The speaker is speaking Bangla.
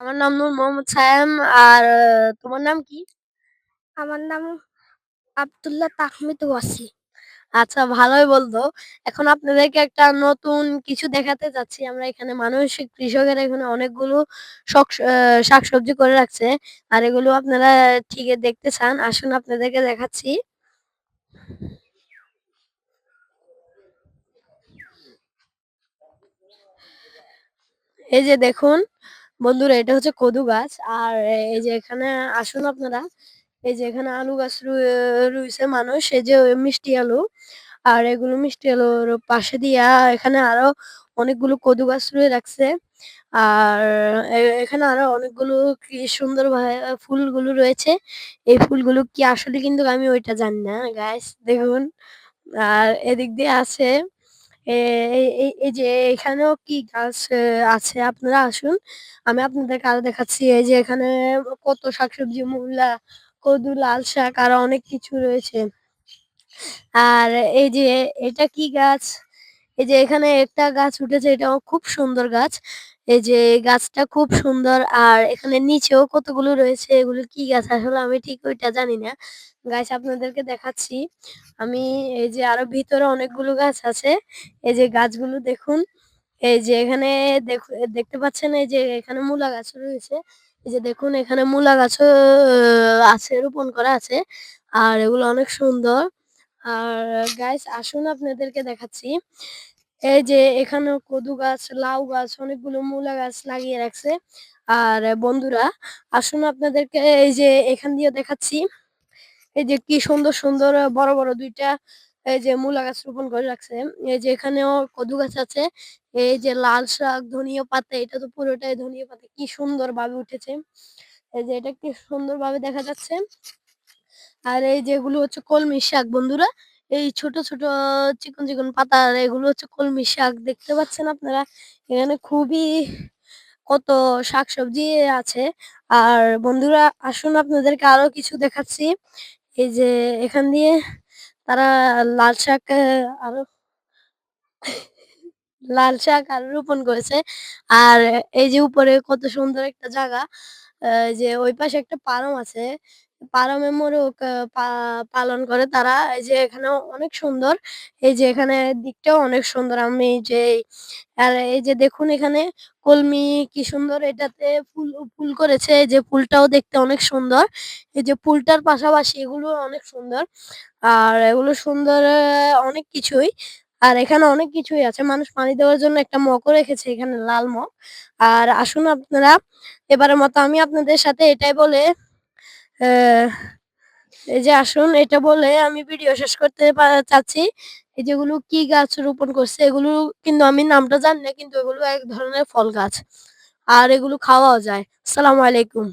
আমার নাম নূর মোহাম্মদ সায়াম আর তোমার নাম কি? আমার নাম আব্দুল্লাহ তাহমিদ ওয়াসি। আচ্ছা ভালোই বলতো এখন আপনাদেরকে একটা নতুন কিছু দেখাতে যাচ্ছি। আমরা এখানে মানুষ কৃষকের এখানে অনেকগুলো শাকসবজি করে রাখছে আর এগুলো আপনারা ঠিক দেখতে চান। আসুন আপনাদেরকে দেখাচ্ছি। এই যে দেখুন বন্ধুরা, এটা হচ্ছে কদু গাছ। আর এই যে এখানে আসুন আপনারা। এই যে এখানে আলু গাছ রুইছে মানুষ। এই যে মিষ্টি আলু। আর এগুলো মিষ্টি আলুর পাশে দিয়া এখানে আরও অনেকগুলো কদু গাছ রুয়ে রাখছে। আর এখানে আরও অনেকগুলো কি সুন্দর ফুলগুলো রয়েছে। এই ফুলগুলো কি আসলে কিন্তু আমি ওইটা জানি না গাইস দেখুন। আর এদিক দিয়ে আছে এই যে এখানেও কি গাছ আছে? আপনারা আসুন। আমি আপনাদেরকে আরও দেখাচ্ছি। এই যে এখানে কত শাকসবজি, মূলা, কদু, লাল শাক, আরও অনেক কিছু রয়েছে। আর এই যে, এটা কি গাছ? এই যে এখানে একটা গাছ উঠেছে, এটাও খুব সুন্দর গাছ। এই যে গাছটা খুব সুন্দর, আর এখানে নিচেও কতগুলো রয়েছে, এগুলো কি গাছ? আসলে আমি ঠিক ওইটা জানি না। গাছ আপনাদেরকে দেখাচ্ছি। আমি এই যে আরও ভিতরে অনেকগুলো গাছ আছে। এই যে গাছগুলো দেখুন, এই যে এখানে দেখ- দেখতে পাচ্ছেন এই যে এখানে মূলা গাছ রয়েছে। এই যে দেখুন, এখানে মূলা গাছও আছে, রোপণ করা আছে। আর এগুলো অনেক সুন্দর। আর গাইস আসুন আপনাদেরকে দেখাচ্ছি। এই যে এখানে কদু গাছ, লাউ গাছ, অনেকগুলো মূলা গাছ লাগিয়ে রাখছে। আর বন্ধুরা, আসুন আপনাদেরকে এই যে এখান দিয়ে দেখাচ্ছি। এই যে কি সুন্দর সুন্দর বড় বড় দুইটা এই যে মূলা গাছ রোপণ করে রাখছে। এই যে এখানেও কদু গাছ আছে। এই যে লাল শাক, ধনিয়া পাতা, এটা তো পুরোটাই ধনিয়া পাতা। কি সুন্দর ভাবে উঠেছে। এই যে এটা কি সুন্দর ভাবে দেখা যাচ্ছে। আর এই যেগুলো হচ্ছে কলমি শাক বন্ধুরা, এই ছোট ছোট, চিকন চিকন পাতা আর এগুলো হচ্ছে কলমি শাক, দেখতে পাচ্ছেন আপনারা? এখানে খুবই কত শাকসবজি আছে। আর বন্ধুরা, আসুন আপনাদেরকে আরও কিছু দেখাচ্ছি। এই যে এখান দিয়ে তারা লাল শাক আরও লাল শাক আর রোপণ করেছে। আর এই যে উপরে কত সুন্দর একটা জায়গা যে ওই পাশে একটা পারম আছে। পারমে মোরগ আহ, পা- পালন করে। তারা এই যে এখানে অনেক সুন্দর। এই যে এখানে দিকটাও অনেক সুন্দর। আমি যে আর এই যে দেখুন এখানে কলমি কি সুন্দর এটাতে ফুল ফুল করেছে। যে ফুলটাও দেখতে অনেক সুন্দর। এই যে ফুলটার পাশাপাশি এগুলো অনেক সুন্দর। আর এগুলো সুন্দর অনেক কিছুই। আর এখানে অনেক কিছুই আছে। মানুষ পানি দেওয়ার জন্য একটা মগও রেখেছে এখানে লাল মগ। আর আসুন আপনারা এবারের মতো আমি আপনাদের সাথে এটাই বলে এই যে আসুন, এটা বলে আমি ভিডিও শেষ করতে চাচ্ছি। এই যেগুলো কি গাছ রোপণ করছে, এগুলো কিন্তু আমি নামটা জানি না, কিন্তু এগুলো এক ধরনের ফল গাছ। আর এগুলো খাওয়াও যায়। সালামু আলাইকুম।